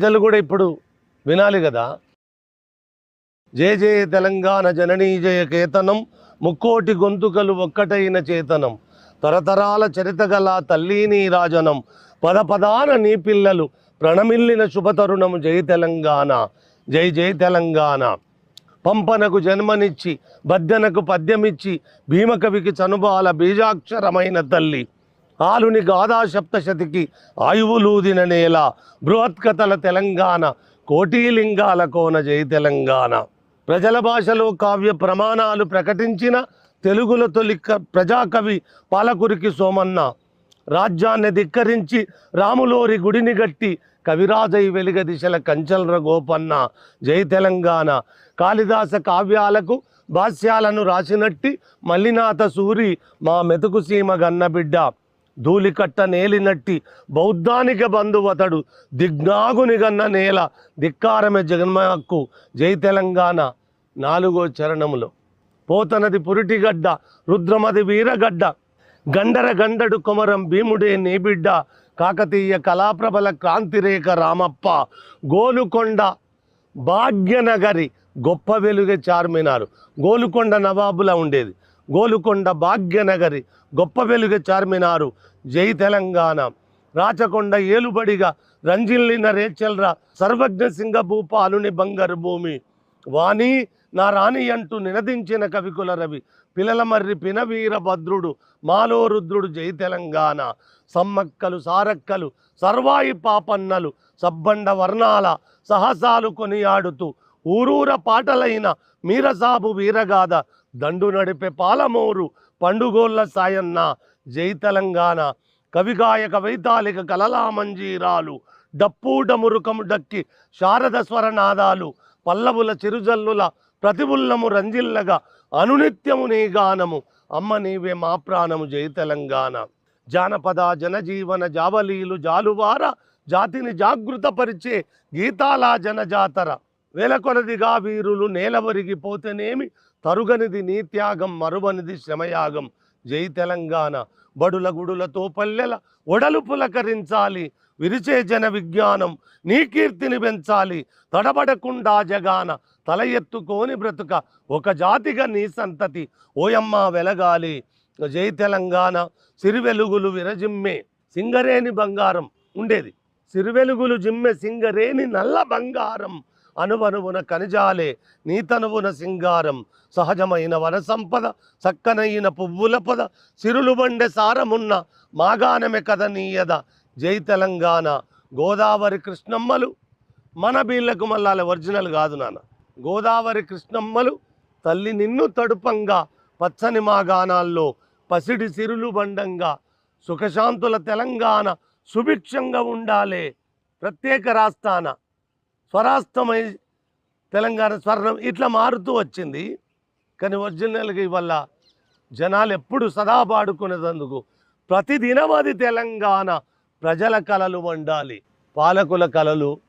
ప్రజలు కూడా ఇప్పుడు వినాలి కదా. జయ జయ తెలంగాణ జననీ జయ కేతనం ముక్కోటి గొంతుకలు ఒక్కటైన చేతనం తరతరాల చరితగల తల్లిని రాజనం పద పదాన నీ పిల్లలు ప్రణమిల్లిన శుభతరుణము జై తెలంగాణ జై జై తెలంగాణ. పంపనకు జన్మనిచ్చి బద్దెనకు పద్యమిచ్చి భీమకవికి చనుబాల బీజాక్షరమైన తల్లి. ఆలుని గాథా సప్తశతికి ఆయువులూదిన నేల బృహత్కథల తెలంగాణ కోటీలింగాల కోన జై తెలంగాణ. ప్రజల భాషలో కావ్య ప్రమాణాలు ప్రకటించిన తెలుగుల తొలి క- ప్రజాకవి పాలకురికి సోమన్న. రాజ్యాన్ని ధిక్కరించి రాములోరి గుడిని గట్టి కవిరాజై వెలుగ దిశల కంచల్ర గోపన్న. జై తెలంగాణ. కాళిదాస కావ్యాలకు భాష్యాలను రాసినట్టి మల్లినాథ సూరి మా మెతుకు సీమ గన్నబిడ్డ. ధూళికట్ట నేలినట్టి బౌద్ధానిక బంధువతడు దిగ్నాగుని గన్న నేల. ధిక్కారమే జగన్మహక్కు. జై తెలంగాణ. నాలుగో చరణములో. పోతనది పురిటిగడ్డ. రుద్రమది వీరగడ్డ. గండర గండడు కొమరం భీముడే నీబిడ్డ కాకతీయ కళాప్రబల క్రాంతిరేఖ రామప్ప. గోలుకొండ భాగ్యనగరి గొప్ప వెలుగే చార్మినారు. గోలుకొండ నవాబులా ఉండేది. గోలుకొండ భాగ్యనగరి గొప్ప వెలుగ చార్మినారు. జై తెలంగాణ. రాచకొండ ఏలుబడిగా రంజిల్లిన రేచల్రా సర్వజ్ఞ సింగభూప అలుని బంగారు భూమి వాణి నా రాణి అంటూ నినదించిన కవికుల రవి పిలలమర్రి పినవీర భద్రుడు మాలో రుద్రుడు జై తెలంగాణ. సమ్మక్కలు సారక్కలు సర్వాయి పాపన్నలు సబ్బండ వర్ణాల సహసాలు కొనియాడుతూ ఊరూర పాటలైన మీరసాబు వీరగాథ దండు నడిపే పాలమూరు పండుగోళ్ళ సాయన్న. జై తెలంగాణ. కవిగాయక వైతాళిక కలలా మంజీరాలు డప్పు డమురుకము డక్కి శారద స్వరనాదాలు. పల్లవుల చిరుజల్లుల ప్రతిబుల్లము రంజిల్లగా అనునిత్యము నీ గానము. అమ్మ నీవే మా ప్రాణము జై తెలంగాణ. జానపద జనజీవన జావలీలు జాలువార జాతిని జాగృతపరిచే గీతాల జనజాతర. వేల కొలదిగా వీరులు నేలవరిగిపోతేనేమి తరుగనిది నీ త్యాగం మరువనిది శ్రమయాగం. జై తెలంగాణ. బడుల గుడులతో పల్లెల ఒడలు పులకరించాలి విరిచే జన విజ్ఞానం నీ కీర్తిని పెంచాలి. తడబడకుండా జగాన తల ఎత్తుకోని బ్రతుక ఒక జాతిగా నీ సంతతి ఓయమ్మ వెలగాలి. జై తెలంగాణ సిరివెలుగులు విరజిమ్మే సింగరేని బంగారం ఉండేది. సిరివెలుగులు జిమ్మె సింగరేని నల్ల బంగారం. అనువనువున కనిజాలే నీతనువున సింగారం సహజమైన వన సంపద చక్కనైన పువ్వుల పద సిరులు బండె సారమున్న మాగానమే కథ నీయద. జై తెలంగాణ గోదావరి కృష్ణమ్మలు. మన బీళ్ళకు మళ్ళాలి ఒరిజినల్ కాదు నాన్న. గోదావరి కృష్ణమ్మలు తల్లి నిన్ను తడుపంగా పచ్చని మా గానాల్లో పసిడి సిరులు బండంగా సుఖశాంతుల తెలంగాణ సుభిక్షంగా ఉండాలే. ప్రత్యేక రాస్తానా. స్వరాస్తమై తెలంగాణ స్వర్ణం ఇట్లా మారుతూ వచ్చింది. కానీ ఒరిజినల్గా ఇవల్ల జనాలు ఎప్పుడు సదా పాడుకునేందుకు ప్రతిదినం అది తెలంగాణ ప్రజల కళలు వండాలి. పాలకుల కళలు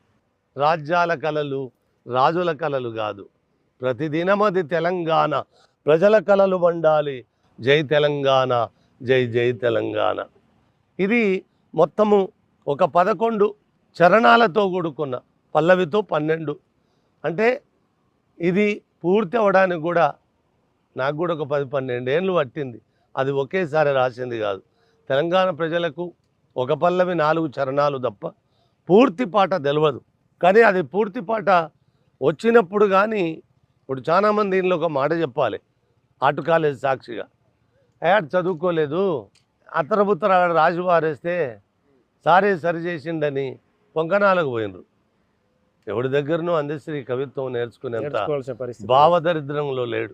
రాజ్యాల కళలు రాజుల కళలు కాదు. ప్రతిదినం అది తెలంగాణ ప్రజల కళలు వండాలి. జై తెలంగాణ జై జై తెలంగాణ. ఇది మొత్తము ఒక పదకొండు చరణాలతో కూడుకున్న పల్లవితో పన్నెండు. అంటే ఇది పూర్తి అవ్వడానికి కూడా నాకు కూడా ఒక పది పన్నెండేళ్ళు పట్టింది. అది ఒకేసారి రాసింది కాదు. తెలంగాణ ప్రజలకు ఒక పల్లవి నాలుగు చరణాలు తప్ప పూర్తి పాట తెలియదు కానీ అది పూర్తి పాట వచ్చినప్పుడు కానీ ఇప్పుడు చాలామంది దీనిలో ఒక మాట చెప్పాలి. ఆటు కాలేజ్ సాక్షిగా. యాడ్ చదువుకోలేదు. అత్తరబుత్తర రాసి వారేస్తే సారే సరి చేసిండని పొంకనాలకు పోయినరు ఎవడి దగ్గరనూ అందశ్రీ కవిత్వం నేర్చుకునేంత భావదరిద్రంలో లేడు.